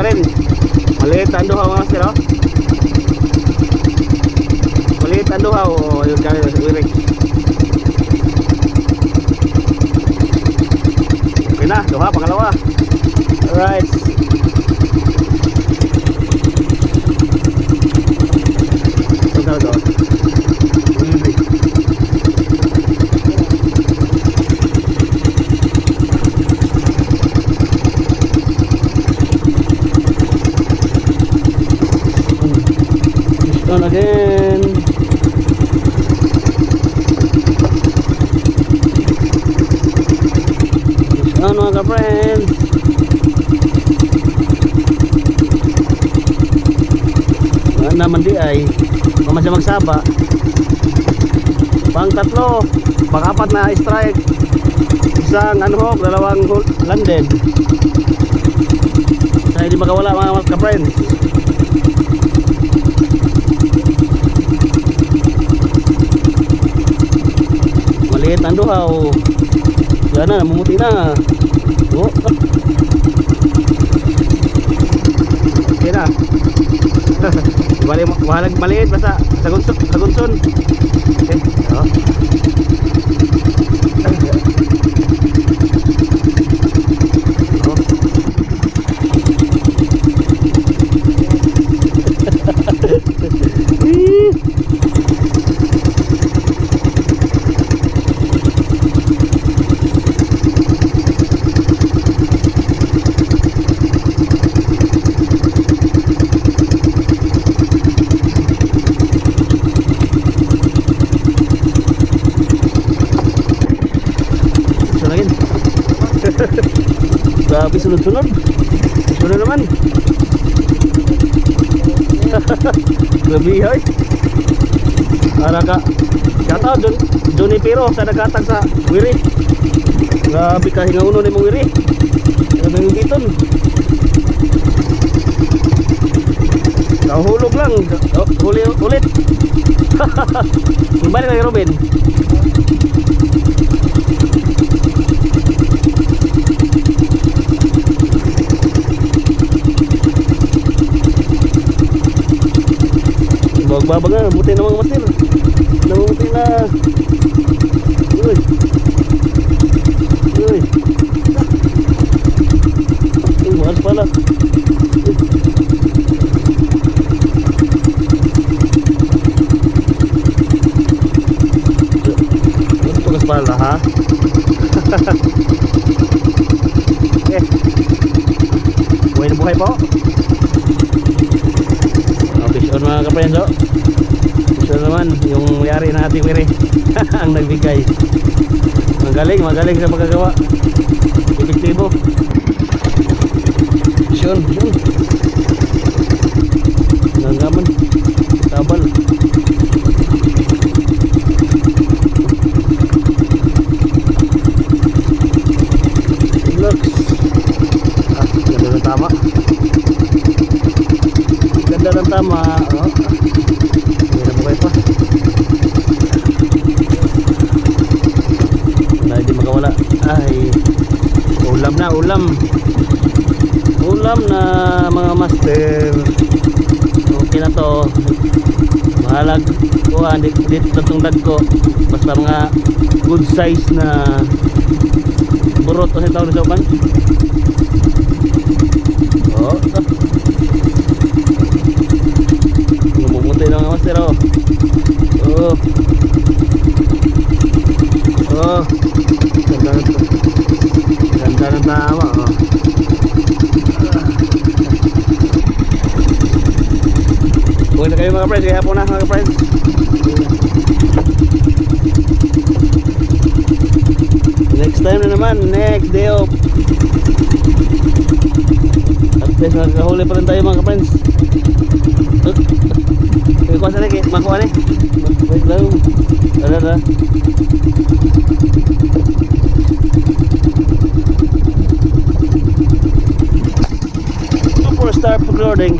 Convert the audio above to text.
pa rin. Maliit ang duha mga master oh. Maliit ang duha o yung kaya wirik. Okay na, duha pangalawa. Alright. On again. Fish on mga ka-friends. Naman di ay. Kung siya magsaba. Pang tatlo. Pang apat na strike. Isang ano ho, dalawang landed. Kaya hindi makawala mga ka-friends. Maliit ang duha o. Wala na, namumuti na. Oh. Okay na. Bali, mahalag maliit basta sa gunson. Sa gunson. Okay. Oh. Oh. Whee! Gusto na yun. Grabe sunod-sunod. Na naman. Grabe hoy. Para ka. Shout out John, Johnny Pero sa nagatag sa Wiri. Grabe ka hingauno ni mong Wiri. Grabe yung biton. Nahulog lang. Oh, huli ulit. Ibalik na kay Robin. Bagbabag na, buti na mga master. Namumuti na. Uy. Uy. Uy, pala. Tugas pala ha. eh. Buhay na buhay po. On mga kaprendo. On naman, yung mayari na ating wiri. ang nagbigay. Magaling, magaling sa magagawa. Epektibo. Fish on. Nanggaman. Tama. Oh. Hindi na bukay pa. Wala, hindi makawala. Ay, ulam na, ulam. Ulam na mga master. Okay na to. Mahalag ko, ah, dito, dito tatong ko. Basta mga good size na burot o sa tawag sa uban. Oh, na mga master oh. Oh. Oh. Ganda na Ganda ng tama oh. Huwag na kayo mga friends, kaya po na mga friends. Next time na naman, next day off. At least nakakahuli pa rin tayo mga friends. Kaya kuha sana kaya makuha ni. Wait lang. Ada ada. For start uploading.